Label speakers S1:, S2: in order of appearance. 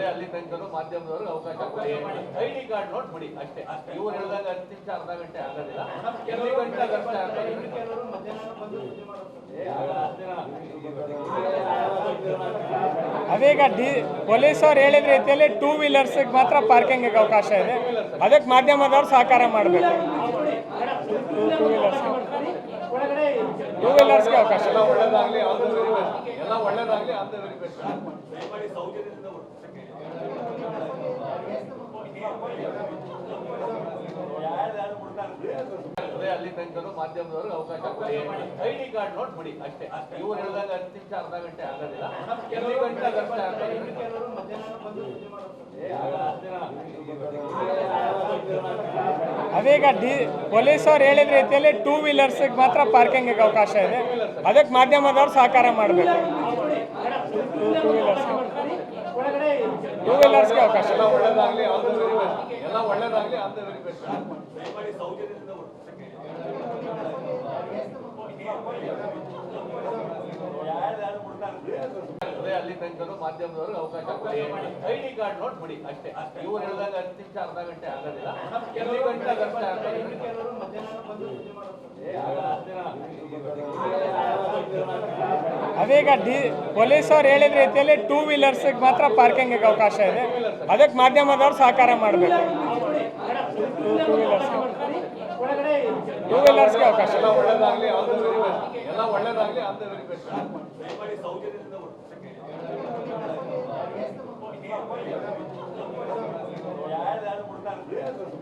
S1: ಅದೇ ಅಲ್ಲಿ ತನಕ ಮಾಧ್ಯಮದವರು ಅವಕಾಶ ಕೊಡಿ ಐ ಡಿ ಕಾರ್ಡ್ ನೋಟ್ ಬಿಡಿ ಅಷ್ಟೇ. ಇವ್ರು ಹೇಳಿದಾಗ ಹತ್ತು ನಿಮಿಷ ಅರ್ಧ ಗಂಟೆ ಆಗೋದಿಲ್ಲ. ಕೆಲವು ಗಂಟೆ
S2: ಅದೀಗ ಡಿ ಪೊಲೀಸ್ ಅವ್ರು ಹೇಳಿದ ರೀತಿಯಲ್ಲಿ ಟೂ ವೀಲರ್ಸ್ಗೆ ಮಾತ್ರ ಪಾರ್ಕಿಂಗ್ ಅವಕಾಶ ಇದೆ. ಅದಕ್ಕೆ ಮಾಧ್ಯಮದವ್ರು ಸಹಕಾರ ಮಾಡಬೇಕು. ಟೂ ವೀಲರ್ಸ್ ಟೂ ವೀಲರ್ಸ್ಗೆ ಅವಕಾಶ.
S1: ಎಲ್ಲ ಒಳ್ಳೇದಾಗ್ಲಿ ಆಲ್ ದ ವೆರಿ ಬೆಸ್ಟ್ ಎಲ್ಲ ಒಳ್ಳೇದಾಗ್ಲಿ ಆಲ್ ದ ವೆರಿ ಬೆಸ್ಟ್ ಅದೇ ಅಲ್ಲಿ ತನಕ ಮಾಧ್ಯಮದವರು ಅವಕಾಶ ಕೊಡಿ. ಐ ಡಿ ಕಾರ್ಡ್ ನೋಟ್ ಬಿಡಿ ಅಷ್ಟೇ. ಇವ್ರು ಹೇಳಿದಾಗ ಹತ್ತು ನಿಮಿಷ ಅರ್ಧ ಗಂಟೆ ಆಗೋದಿಲ್ಲ. ಗಂಟೆ
S2: ಅದೀಗ ಡಿ ಪೊಲೀಸ್ ಅವ್ರು ಹೇಳಿದ ರೀತಿಯಲ್ಲಿ ಟೂ ವೀಲರ್ಸಿಗೆ ಮಾತ್ರ ಪಾರ್ಕಿಂಗಿಗೆ ಅವಕಾಶ ಇದೆ. ಅದಕ್ಕೆ ಮಾಧ್ಯಮದವ್ರು ಸಹಕಾರ ಮಾಡಬೇಕು. ಟೂ ವೀಲರ್ಸ್ ಟೂ ವೀಲರ್ಸ್ಗೆ ಅವಕಾಶ
S1: ಅದೇ ಅಲ್ಲಿ ತನಕ ಮಾಧ್ಯಮದವರು ಅವಕಾಶ ಕೊಡಿ ಐ ಡಿ ಕಾರ್ಡ್ ನೋಟ್ ಬಿಡಿ ಅಷ್ಟೇ. ಇವ್ರು ಹೇಳಿದಾಗ ಹತ್ತು ನಿಮಿಷ ಅರ್ಧ ಗಂಟೆ ಆಗೋದಿಲ್ಲ. ಕೆಲವು ಗಂಟೆ ಅರ್ಥ
S2: ಅದೀಗ ಡಿ ಪೊಲೀಸ್ ಅವ್ರು ಹೇಳಿದ ರೀತಿಯಲ್ಲಿ ಟೂ ವೀಲರ್ಸ್ಗೆ ಮಾತ್ರ ಪಾರ್ಕಿಂಗ್ ಅವಕಾಶ ಇದೆ. ಅದಕ್ಕೆ ಮಾಧ್ಯಮದವ್ರು ಸಹಕಾರ ಮಾಡಬೇಕು. ಟೂ ವೀಲರ್ಸ್ ವೀಲರ್ಸ್ಗೆ ಅವಕಾಶ.
S1: ಎಲ್ಲ ಒಳ್ಳೇದಾಗ್ಲಿ ಆಲ್ ದ ವೆರಿ ಬೆಸ್ಟ್ ಎಲ್ಲ ಒಳ್ಳೇದಾಗ್ಲಿ ಆಲ್ ದ ವೆರಿ ಬೆಸ್ಟ್